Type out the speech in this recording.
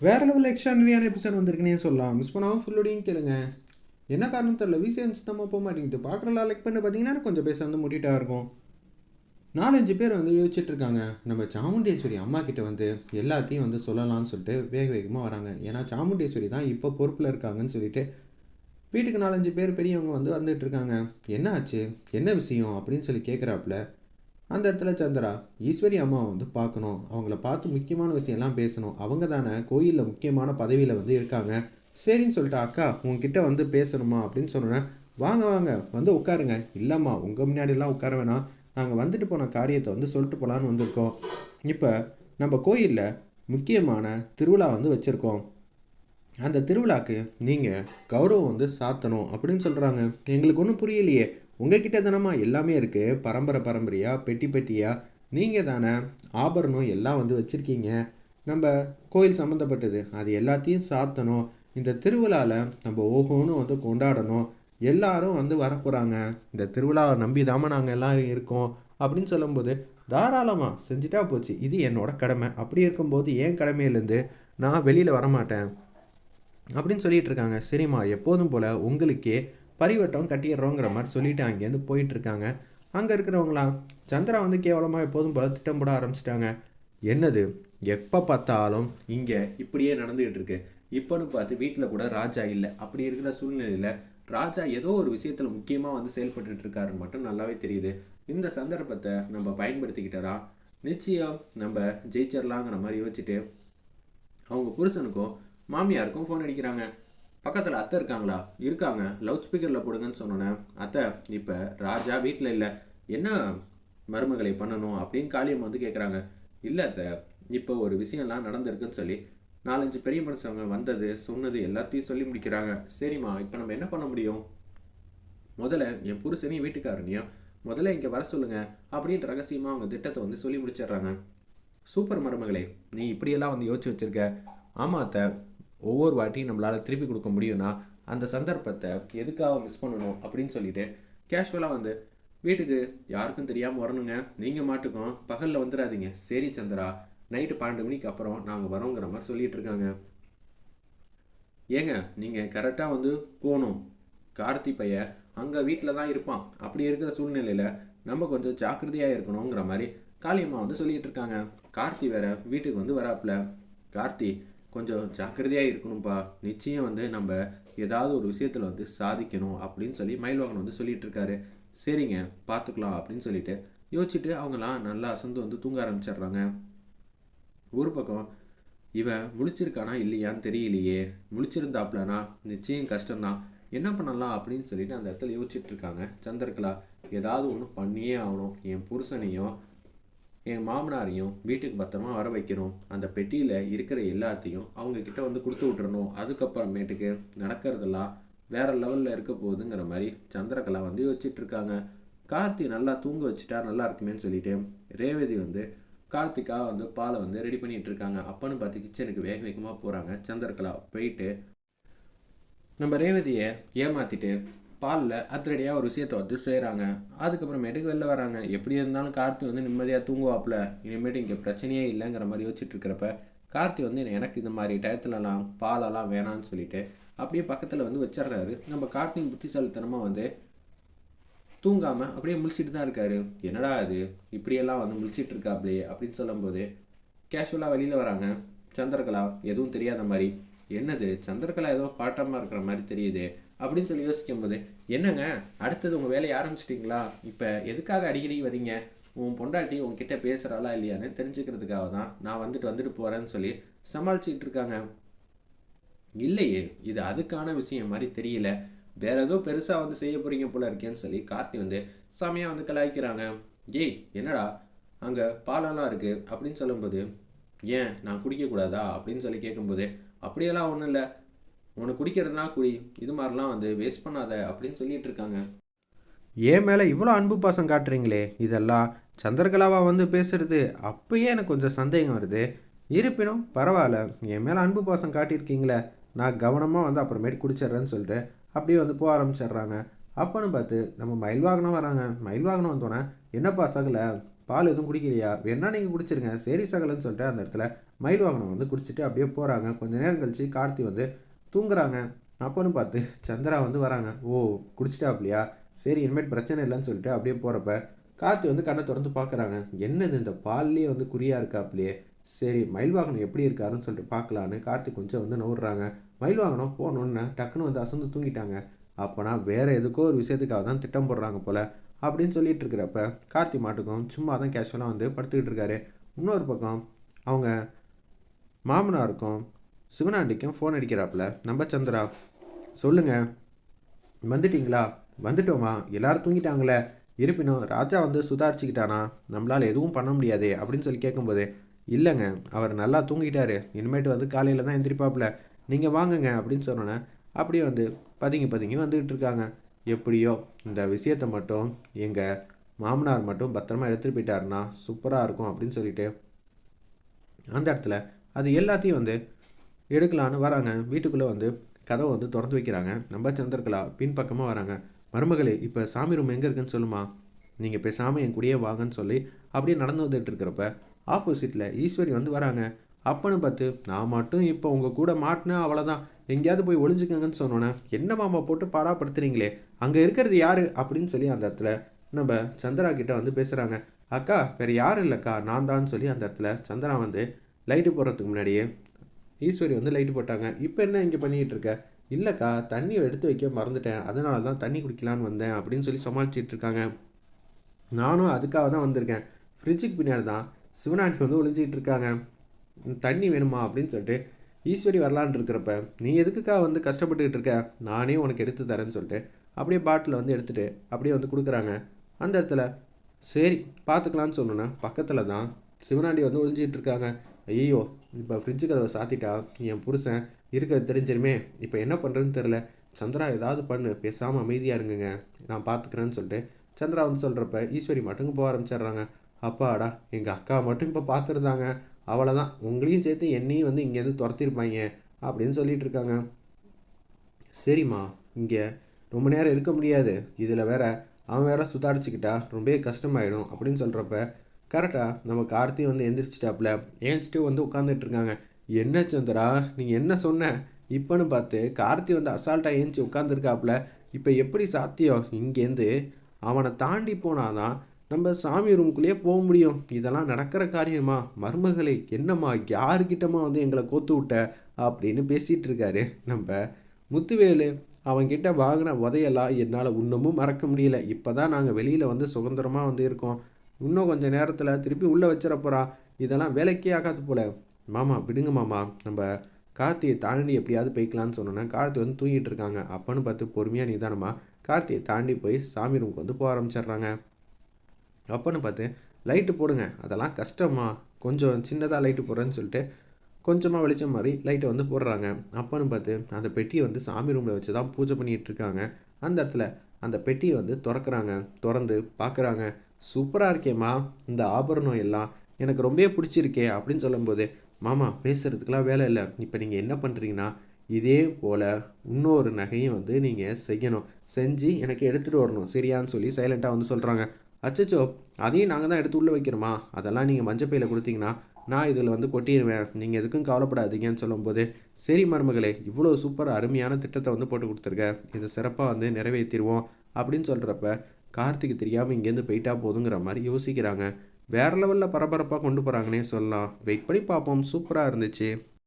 வேற level எக்ஸ்ட்ரானரியான episode வந்திருக்குனே சொல்லலாம். Miss பண்ணாமல் ஃபுல்லோடையும் கேளுங்க. என்ன காரணம் தெரில விசிஎன் சுத்தமாக போக மாட்டேங்குது. பார்க்குறலாம் லைக் பண்ணி பார்த்தீங்கன்னா கொஞ்சம் பேச வந்து முட்டிட்டாக இருக்கும். நாலஞ்சு பேர் வந்து யோசிச்சுட்டு இருக்காங்க. நம்ம சாமுண்டேஸ்வரி அம்மா கிட்ட வந்து எல்லாத்தையும் வந்து சொல்லலாம்னு சொல்லிட்டு வேக வேகமாக வராங்க. ஏன்னா சாமுண்டேஸ்வரி தான் இப்போ பொறுப்பில் இருக்காங்கன்னு சொல்லிட்டு வீட்டுக்கு நாலஞ்சு பேர் பெரியவங்க வந்து வந்துட்டு இருக்காங்க. என்ன ஆச்சு? என்ன விஷயம்? அப்படின்னு சொல்லி கேட்குறாப்புல அந்த இடத்துல சந்திரா ஈஸ்வரி அம்மாவை வந்து பார்க்கணும். அவங்கள பார்த்து முக்கியமான விஷயம்லாம் பேசணும். அவங்க தானே கோயிலில் முக்கியமான பதவியில் வந்து இருக்காங்க. சரின்னு சொல்லிட்டு அக்கா உங்ககிட்ட வந்து பேசணுமா? அப்படின்னு சொன்னேன் வாங்க வாங்க. வந்து உட்காருங்க. இல்லைம்மா உங்கள் முன்னாடியெல்லாம் உட்கார வேணாம். நாங்கள் வந்துட்டு போன காரியத்தை வந்து சொல்லிட்டு போகலான்னு வந்திருக்கோம். இப்போ நம்ம கோயிலில் முக்கியமான திருவிழா வந்து வச்சுருக்கோம். அந்த திருவிழாக்கு நீங்கள் கௌரவம் வந்து சாத்தணும். அப்படின்னு சொல்கிறாங்க எங்களுக்கு ஒன்றும் புரியலையே. உங்ககிட்ட தானம்மா எல்லாமே இருக்குது பரம்பரை பரம்பரையாக பெட்டி பெட்டியாக நீங்கள் தானே. ஆபரணம் எல்லாம் வந்து வச்சுருக்கீங்க. நம்ம கோயில் சம்மந்தப்பட்டது அது எல்லாத்தையும் சாத்தணும். இந்த திருவிழாவில் நம்ம ஓஹோன்னு வந்து கொண்டாடணும். எல்லாரும் வந்து வரப்போகிறாங்க இந்த திருவிழாவை நம்பி தாம நாங்கள் எல்லாம் இருக்கோம். அப்படின்னு சொல்லும்போது தாராளமாக செஞ்சுட்டா போச்சு. இது என்னோட கடமை. அப்படி இருக்கும்போது என் கடமையிலேருந்து நான் வெளியில் வரமாட்டேன். அப்படின்னு சொல்லிட்டு இருக்காங்க. சரிம்மா எப்போதும் போல் உங்களுக்கே பரிவட்டம் கட்டிடுறோங்கிற மாதிரி சொல்லிவிட்டு அங்கேருந்து போயிட்டுருக்காங்க. அங்கே இருக்கிறவங்களாம் சந்திரா வந்து கேவலமாக எப்போதும் போல திட்டம் போட ஆரம்பிச்சிட்டாங்க. என்னது? எப்போ பார்த்தாலும் இங்கே இப்படியே நடந்துகிட்டு இருக்கு இப்போன்னு பார்த்து வீட்டில் கூட ராஜா இல்லை. அப்படி இருக்கிற சூழ்நிலையில் ராஜா ஏதோ ஒரு விஷயத்தில் முக்கியமாக வந்து செயல்பட்டுட்டு இருக்காருன்னு மட்டும் நல்லாவே தெரியுது. இந்த சந்தர்ப்பத்தை நம்ம பயன்படுத்திக்கிட்டதா? நிச்சயம் நம்ம ஜெயிச்சிடலாங்கிற மாதிரி யோசிச்சுட்டு அவங்க புருஷனுக்கும் மாமியாருக்கும் ஃபோன் அடிக்கிறாங்க. பக்கத்தில் அத்தை இருக்காங்களா? இருக்காங்க. லவுட் ஸ்பீக்கரில் போடுங்கன்னு சொன்னோன்னே அத்தை இப்போ ராஜா வீட்டில் இல்லை. என்ன மருமகளை பண்ணணும் அப்படின்னு காளியம் வந்து கேட்குறாங்க இல்லை அத்தை இப்போ ஒரு விஷயம்லாம் நடந்திருக்குன்னு சொல்லி நாலஞ்சு பெரிய மனுஷங்க வந்தது சொன்னது எல்லாத்தையும் சொல்லி முடிக்கிறாங்க. சரிம்மா இப்போ நம்ம என்ன பண்ண முடியும்? முதல்ல என் புருஷனையும் வீட்டுக்காரனையும் முதல்ல இங்கே வர சொல்லுங்கள் அப்படின்ற ரகசியமாக அவங்க திட்டத்தை வந்து சொல்லி முடிச்சிடுறாங்க. சூப்பர் மருமகளே நீ இப்படியெல்லாம் வந்து யோசிச்சு வச்சிருக்க. ஆமாம் அத்தை ஒவ்வொரு வாட்டியும் நம்மளால் திருப்பி கொடுக்க முடியும்னா அந்த சந்தர்ப்பத்தை எதுக்காக மிஸ் பண்ணணும் அப்படின்னு சொல்லிட்டு கேஷுவலாக வந்து வீட்டுக்கு யாருக்கும் தெரியாமல் வரணுங்க. நீங்கள் மாட்டுக்கும் பகலில் வந்துடாதீங்க. சரி சந்திரா. நைட்டு பன்னெண்டு மணிக்கு அப்புறம் நாங்கள் வரோங்கிற மாதிரி சொல்லிட்டு இருக்காங்க. ஏங்க நீங்கள் கரெக்டாக வந்து போகணும். கார்த்தி பையன் அங்கே வீட்டில் தான் இருப்பான். அப்படி இருக்கிற சூழ்நிலையில் நம்ம கொஞ்சம் ஜாக்கிரதையாக இருக்கணுங்கிற மாதிரி காளியம்மா வந்து சொல்லிட்டு இருக்காங்க. கார்த்தி வேற வீட்டுக்கு வந்து வராப்புல. கார்த்தி கொஞ்சம் ஜாக்கிரதையாக இருக்கணும்ப்பா நிச்சயம் வந்து நம்ம ஏதாவது ஒரு விஷயத்தில் வந்து சாதிக்கணும் அப்படின்னு சொல்லி மயில்வாகன் வந்து சொல்லிகிட்டு இருக்காரு. சரிங்க பார்த்துக்கலாம் அப்படின்னு சொல்லிட்டு யோசிச்சுட்டு அவங்களாம் நல்லா அசந்து வந்து தூங்க ஆரம்பிச்சிடுறாங்க. ஒரு பக்கம் இவன் முழிச்சிருக்கானா இல்லையான்னு தெரியலையே. முழிச்சிருந்தாப்லனா நிச்சயம் கஷ்டம்தான். என்ன பண்ணலாம் அப்படின்னு சொல்லிட்டு அந்த இடத்துல யோசிச்சுட்டு இருக்காங்க. சந்திரகலா ஏதாவது ஒன்று பண்ணியே ஆகணும். என் புருஷனையும் என் மாமனாரையும் வீட்டுக்கு பத்திரமா வர வைக்கணும். அந்த பெட்டியில் இருக்கிற எல்லாத்தையும் அவங்கக்கிட்ட வந்து கொடுத்து விட்டுறணும். அதுக்கப்புறமேட்டுக்கு நடக்கிறதெல்லாம் வேற லெவலில் இருக்க போகுதுங்கிற மாதிரி சந்திரகலா வந்து யோசிச்சுட்டு இருக்காங்க. கார்த்தி நல்லா தூங்க வச்சுட்டா நல்லா இருக்குமேன்னு சொல்லிட்டு ரேவதி வந்து கார்த்திகா வந்து பாலை வந்து ரெடி பண்ணிகிட்டு இருக்காங்க. அப்பன்னு பார்த்து கிச்சனுக்கு வேக வேகமாக போகிறாங்க சந்திரகலா. போயிட்டு நம்ம ரேவதியை ஏமாற்றிட்டு பாலில் அதிரடியாக ஒரு விஷயத்தை வந்து செய்கிறாங்க அதுக்கப்புறமேட்டுக்கு வெளில வராங்க எப்படி இருந்தாலும் கார்த்தி வந்து நிம்மதியாக தூங்குவாப்ல. இனிமேட்டு இங்கே பிரச்சனையே இல்லைங்கிற மாதிரி யோசிச்சுட்டு இருக்கிறப்ப கார்த்தி வந்து எனக்கு இந்த மாதிரி டயத்துலலாம் பாலெல்லாம் வேணான்னு சொல்லிட்டு அப்படியே பக்கத்தில் வந்து வச்சிடுறாரு நம்ம கார்த்தின் புத்திசாலித்தனமாக வந்து தூங்காமல் அப்படியே முழிச்சிட்டு தான் இருக்காரு. என்னடா அது இப்படியெல்லாம் வந்து முழிச்சிட்டு இருக்காப்லையே அப்படின்னு சொல்லும்போது கேஷுவலாக வெளியில் வராங்க. சந்திரகலா எதுவும் தெரியாத மாதிரி என்னது? சந்திரகலா ஏதோ பாட்டமாக இருக்கிற மாதிரி தெரியுது. அப்படின்னு சொல்லி யோசிக்கும் போது என்னங்க அடுத்தது உங்கள் வேலையை ஆரம்பிச்சிட்டிங்களா? இப்போ எதுக்காக அடிக்கடி வரீங்க உன் பொண்டாட்டி உங்ககிட்ட பேசுகிறாளா இல்லையான்னு தெரிஞ்சுக்கிறதுக்காக தான் நான் வந்துட்டு வந்துட்டு போகிறேன்னு சொல்லி சமாளிச்சுக்கிட்டு இருக்காங்க. இல்லையே இது அதுக்கான விஷயம் மாதிரி தெரியல. வேற ஏதோ பெருசாக வந்து செய்ய போகிறீங்க போல இருக்கேன்னு சொல்லி கார்த்தி வந்து செமையாக வந்து கலாய்க்கிறாங்க. ஏய் என்னடா அங்கே பாலெல்லாம் இருக்குது அப்படின்னு சொல்லும்போது ஏன் நான் குடிக்கக்கூடாதா? அப்படின்னு சொல்லி கேட்கும்போது அப்படியெல்லாம் ஒன்றும் இல்லை. உனக்கு குடிக்கிறதுனா குடி இது மாதிரிலாம் வந்து வேஸ்ட் பண்ணாத அப்படின்னு சொல்லிட்டு இருக்காங்க. ஏன் மேலே இவ்வளோ அன்பு பாசம் காட்டுறீங்களே? இதெல்லாம் சந்திரகலாவா வந்து பேசுறது. அப்பயே எனக்கு கொஞ்சம் சந்தேகம் வருது. இருப்பினும் பரவாயில்ல. என் மேலே அன்பு பாசம் காட்டியிருக்கீங்களே. நான் கவனமாக வந்து அப்புறமேட்டு குடிச்சிட்றேன்னு சொல்லிட்டு அப்படியே வந்து போக ஆரம்பிச்சிடுறாங்க. அப்போன்னு பார்த்து நம்ம மயில் வாகனம் வராங்க. மயில் வாகனம் வந்தோடனே என்னப்பா சகல? பால் எதுவும் குடிக்கலையா? வேணா நீங்கள் குடிச்சிருங்க. சரி சகலன்னு சொல்லிட்டு அந்த இடத்துல மயில் வாகனம் வந்து குடிச்சிட்டு அப்படியே போகிறாங்க கொஞ்ச நேரம் கழிச்சு கார்த்தி வந்து தூங்குறாங்க. அப்போன்னு பார்த்து சந்திரா வந்து வராங்க. ஓ குடிச்சிட்டாப்லையா? சரி இனிமேட் பிரச்சனை இல்லைன்னு சொல்லிட்டு அப்படியே போகிறப்ப கார்த்தி வந்து கண்ணை திறந்து பார்க்குறாங்க. என்னது இந்த பால்லேயே வந்து குறியாக இருக்காப்லையே? சரி மயில் வாகனம் எப்படி இருக்காருன்னு சொல்லிட்டு பார்க்கலான்னு கார்த்தி கொஞ்சம் வந்து நவுடுறாங்க மயில் வாகனம் போகணுன்னு டக்குன்னு வந்து அசந்து தூங்கிட்டாங்க. அப்போனா வேறு எதுக்கோ ஒரு விஷயத்துக்காக தான் திட்டம் போடுறாங்க போல் அப்படின்னு சொல்லிட்டு இருக்கிறப்ப கார்த்தி மாட்டுக்கும் சும்மா தான் கேஷுவலாக வந்து படுத்துக்கிட்டு இருக்காரு. இன்னொரு பக்கம் அவங்க மாமனாருக்கும் சிவனாண்டிக்கும் ஃபோன் அடிக்கிறாப்புல. நம்ம சந்திரா சொல்லுங்க. வந்துட்டீங்களா? வந்துட்டோமா? எல்லாரும் தூங்கிட்டாங்களே. இருப்பினும் ராஜா வந்து சுதாரிச்சுக்கிட்டானா? நம்மளால் எதுவும் பண்ண முடியாதே அப்படின்னு சொல்லி கேட்கும்போது இல்லைங்க அவர் நல்லா தூங்கிட்டாரு. இனிமேட்டு வந்து காலையில் தான் எந்திரிப்பாப்புல. நீங்கள் வாங்குங்க அப்படின்னு சொன்னோன்னே அப்படியே வந்து பதுங்கி பதுங்கி வந்துக்கிட்டு இருக்காங்க. எப்படியோ இந்த விஷயத்தை மட்டும் எங்கள் மாமனார் மட்டும் பத்திரமா எடுத்துகிட்டு போயிட்டாருன்னா சூப்பராக இருக்கும் அப்படின்னு சொல்லிட்டு அந்த இடத்துல அது எல்லாத்தையும் வந்து எடுக்கலான்னு வராங்க. வீட்டுக்குள்ளே வந்து கதவை வந்து திறந்து வைக்கிறாங்க. நம்ம சந்திரகலா பின்பக்கமாக வராங்க. மருமகளே இப்போ சாமி ரூம் எங்கே இருக்குன்னு சொல்லுமா? நீங்கள் பேசாமல் என் கூடயே வாங்கன்னு சொல்லி அப்படியே நடந்து வந்துட்டு இருக்கிறப்ப ஆப்போசிட்டில் ஈஸ்வரி வந்து வராங்க. அப்பன்னு பார்த்து நான் மட்டும் இப்போ உங்கள் கூட மாட்டினேன் அவ்வளோதான் எங்கேயாவது போய் ஒளிஞ்சுக்கங்கன்னு சொன்னோன்னே என்ன மாமா போட்டு பாடாப்படுத்துறீங்களே அங்கே இருக்கிறது யார்? அப்படின்னு சொல்லி அந்த இடத்துல நம்ம சந்திரா கிட்ட வந்து பேசுகிறாங்க அக்கா வேறு யாரும் இல்லைக்கா. நான் தான் சொல்லி அந்த இடத்துல சந்திரா வந்து லைட்டு போடுறதுக்கு முன்னாடியே ஈஸ்வரி வந்து லைட்டு போட்டாங்க. இப்போ என்ன இங்கே பண்ணிகிட்டு இருக்க? இல்லைக்கா தண்ணியை எடுத்து வைக்க மறந்துட்டேன். அதனால தான் தண்ணி குடிக்கலான்னு வந்தேன் அப்படின்னு சொல்லி சமாளிச்சிட்டு இருக்காங்க. நானும் அதுக்காக தான் வந்திருக்கேன். ஃப்ரிட்ஜுக்கு பின்னாடி தான் சிவநாட்டி வந்து ஒளிஞ்சிக்கிட்டு இருக்காங்க. தண்ணி வேணுமா அப்படின்னு சொல்லிட்டு ஈஸ்வரி வரலான் இருக்கிறப்ப நீ எதுக்குக்கா வந்து கஷ்டப்பட்டுக்கிட்டு இருக்க? நானே உனக்கு எடுத்து தரேன்னு சொல்லிட்டு அப்படியே பாட்டில் வந்து எடுத்துகிட்டு அப்படியே வந்து கொடுக்குறாங்க. அந்த இடத்துல சரி பார்த்துக்கலான்னு சொன்னோன்னே பக்கத்தில் தான் சிவனாண்டி வந்து ஒழிஞ்சிக்கிட்டு இருக்காங்க. ஐயோ இப்போ ஃப்ரிட்ஜு கதவை சாத்திட்டா என் புருஷன் இருக்கிறது தெரிஞ்சிருமே. இப்போ என்ன பண்ணுறதுன்னு தெரில சந்திரா ஏதாவது பண்ணு. பேசாமல் அமைதியாக இருங்குங்க. நான் பார்த்துக்கிறேன்னு சொல்லிட்டு சந்திரா வந்து சொல்கிறப்ப ஈஸ்வரி மட்டும் போக ஆரம்பிச்சிடுறாங்க. அப்பாடா எங்கள் அக்கா மட்டும் இப்போ பார்த்துருந்தாங்க அவ்வளோதான் உங்களையும் சேர்த்து என்னையும் வந்து இங்கேருந்து துரத்திருப்பாங்க அப்படின்னு சொல்லிட்டு இருக்காங்க. சரிம்மா இங்கே ரொம்ப நேரம் இருக்க முடியாது. இதில் வேற அவன் வேற சுதாரிச்சுக்கிட்டா ரொம்பவே கஷ்டமாயிடும் அப்படின்னு சொல்கிறப்ப கரெக்டாக நம்ம கார்த்தி வந்து எந்திரிச்சிட்டாப்புல. ஏன்ச்சிட்டு வந்து உட்காந்துட்டு இருக்காங்க என்ன சந்திரா நீங்கள் என்ன சொன்ன? இப்போன்னு பார்த்து கார்த்தி வந்து அசால்ட்டாக ஏஞ்சி உட்காந்துருக்காப்புல இப்போ எப்படி சாத்தியம் இங்கேருந்து அவனை தாண்டி போனாதான் நம்ம சாமி ரூம்குள்ளேயே போக முடியும். இதெல்லாம் நடக்கிற காரியமா? மருமகளை என்னம்மா யாருக்கிட்டமா வந்து எங்களை கோத்து விட்ட? அப்படின்னு பேசிகிட்டு இருக்காரு நம்ம முத்துவேலு. அவங்கிட்ட வாங்கின உதையெல்லாம் என்னால் இன்னமும் மறக்க முடியல. இப்போ தான் நாங்கள் வெளியில் வந்து சுதந்திரமாக வந்து இருக்கோம். இன்னும் கொஞ்சம் நேரத்தில் திருப்பி உள்ளே வச்சிட இதெல்லாம் வேலைக்கே ஆகாது போல. மாமா விடுங்க மாமா. நம்ம கார்த்தியை தாண்டி எப்படியாவது போய்க்கலான்னு சொன்னோன்னா கார்த்தி வந்து தூங்கிட்டு இருக்காங்க. அப்பன்னு பார்த்து பொறுமையாக நிதானமாக கார்த்தியை தாண்டி போய் சாமி ரூமுக்கு வந்து போக ஆரம்பிச்சிடுறாங்க. அப்பன்னு பார்த்து லைட்டு போடுங்க. அதெல்லாம் கஷ்டமா? கொஞ்சம் சின்னதாக லைட்டு போடுறேன்னு சொல்லிட்டு கொஞ்சமாக வெளிச்சம் மாதிரி லைட்டை வந்து போடுறாங்க. அப்பன்னு பார்த்து அந்த பெட்டியை வந்து சாமி ரூமில் வச்சு தான் பூஜை பண்ணிகிட்டு இருக்காங்க. அந்த இடத்துல அந்த பெட்டியை வந்து திறக்கிறாங்க. திறந்து பார்க்குறாங்க. சூப்பராக இருக்கேம்மா இந்த ஆபரணம் எல்லாம் எனக்கு ரொம்பவே பிடிச்சிருக்கே அப்படின்னு சொல்லும்போது மாமா பேசுகிறதுக்கெலாம் வேலை இல்லை. இப்போ நீங்கள் என்ன பண்ணுறீங்கன்னா இதே போல் இன்னொரு நகையும் வந்து நீங்கள் செய்யணும். செஞ்சு எனக்கு எடுத்துகிட்டு வரணும். சரியான்னு சொல்லி சைலண்ட்டாக வந்து சொல்கிறாங்க அச்சச்சோ அதையும் நாங்கள் தான் எடுத்து உள்ளே வைக்கிறோமா அதெல்லாம் நீங்கள் மஞ்சப்பையில் கொடுத்தீங்கன்னா நான் இதில் வந்து கொட்டிடுவேன். நீங்கள் எதுக்கும் கவலைப்படாதீங்கன்னு சொல்லும்போது சரி மருமகளே இவ்வளோ சூப்பர் அருமையான திட்டத்தை வந்து போட்டு கொடுத்துருக்க. இதை சிறப்பாக வந்து நிறைவேற்றிடுவோம் அப்படின்னு சொல்கிறப்ப கார்த்திக்கு தெரியாமல் இங்கேருந்து போயிட்டா போதுங்கிற மாதிரி யோசிக்கிறாங்க. வேறு லெவலில் பரபரப்பாக கொண்டு போகிறாங்கன்னே சொல்லலாம். வெயிட் பண்ணி பார்ப்போம். சூப்பராக இருந்துச்சு.